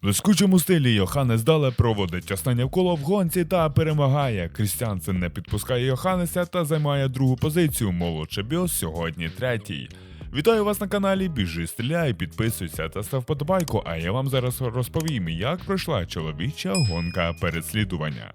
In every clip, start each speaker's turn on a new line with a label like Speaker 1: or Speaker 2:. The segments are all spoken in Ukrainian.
Speaker 1: В блискучому стилі Йоханнес Дале проводить останнє коло в гонці та перемагає. Крістіансен не підпускає Йоханнеса та займає другу позицію. Молодше Біос сьогодні третій. Вітаю вас на каналі Біжи стріляй, підписуйся та став подобайку, а я вам зараз розповім, як пройшла чоловіча гонка переслідування.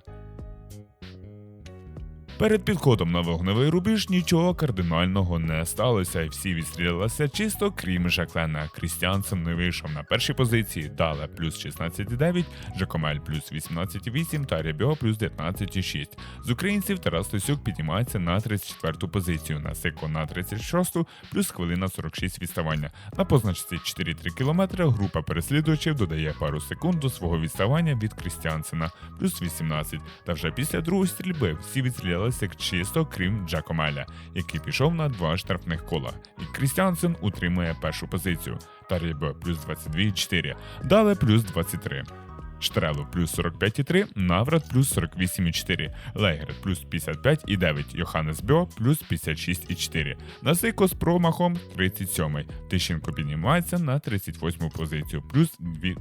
Speaker 1: Перед підходом на вогневий рубіж нічого кардинального не сталося, і всі відстрілялися чисто, крім Жаклена. Крістіансен не вийшов на першій позиції, Дале плюс 16,9, Жакомель плюс 18,8 та Рябьо плюс 19,6. З українців Тарас Тосюк піднімається на 34-ту позицію, Насико на 36-ту, плюс хвилина 46 відставання. На позначці 4,3 км група переслідувачів додає пару секунд до свого відставання від Крістіансена, плюс 18. Та вже після другої стрільби всі відстрілялися чисто, крім Джакомеля, який пішов на два штрафних кола. І Крістіансен утримує першу позицію. Тарібе плюс 22,4, Дале плюс 23. Штрелу плюс 45,3, Наврат плюс 48,4, Лейгер плюс 55,9, Йоханнес Бьо плюс 56,4. Насико з промахом 37. Тищенко піднімається на 38 позицію, плюс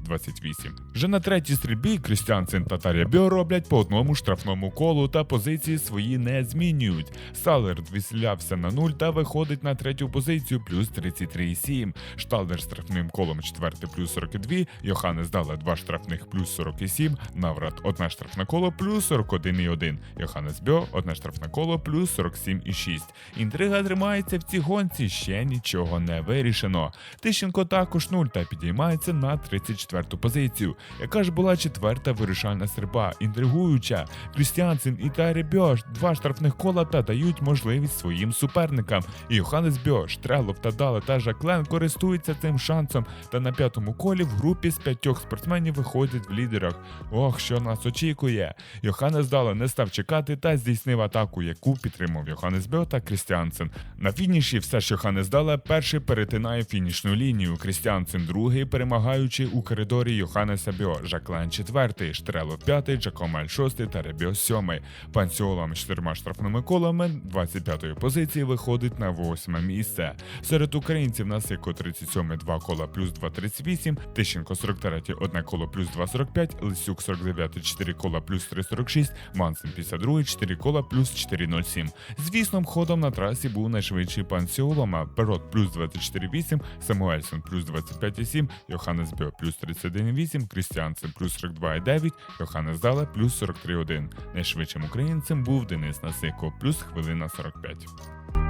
Speaker 1: 28. Вже на третій стрільбі Крістіансен та Таря Бьо роблять по одному штрафному колу та позиції свої не змінюють. Салер відселявся на 0 та виходить на третю позицію плюс 33,7. Шталдер штрафним колом четверте плюс 42, Йоханнес дала два штрафних плюс 47, Наврат одне штрафне коло плюс 41,1, Йоханнес Бьо одне штрафне коло плюс 47,6. Інтрига тримається в цій гонці, ще нічого не вирішено. Тищенко також 0 та підіймається на 34-ту позицію, яка ж була четверта вирішальна стрільба, інтригуюча. Крістіансен і Тарі Бьо два штрафних кола та дають можливість своїм суперникам. І Йоханнес Бьо, Штрелов та Дала та Жаклен користуються цим шансом. Та на п'ятому колі в групі з п'ятьох спортсменів виходять в лідерах. Ох, що нас очікує! Йоханнес Дала не став чекати та здійснив атаку, яку підтримав Йоханнес Бьо та Крістіансен. На фініші все ж Йоханнес Дала перший перетинає фінішну лінію. Крістіансен другий, перемагаючи у коридорі Йоханнеса Бьо. Жаклен четвертий, Штрелов п'ятий, Джакомель шостий та Ребіо сьомий. Пансіолом з чотирма штрафними колами 25-ї позиції виходить на восьме місце. Серед українців Насико 37 2 кола плюс 2,38, Тищенко 43 одне коло плюс 2,45, Лисюк 49 4 кола плюс 3,46, Мансен 52 4 кола плюс 4,07. Звісно, ходом на трасі був найшвидший пан Сіолома, Перот плюс 24,8, Самуельсон плюс 25,7, Йоханнес Бьо плюс 31,8, Крістіансен плюс 42,9, Йоханнес Дале плюс 43,1. Найшвидшим українцем був Денис Насико плюс хвилина 45.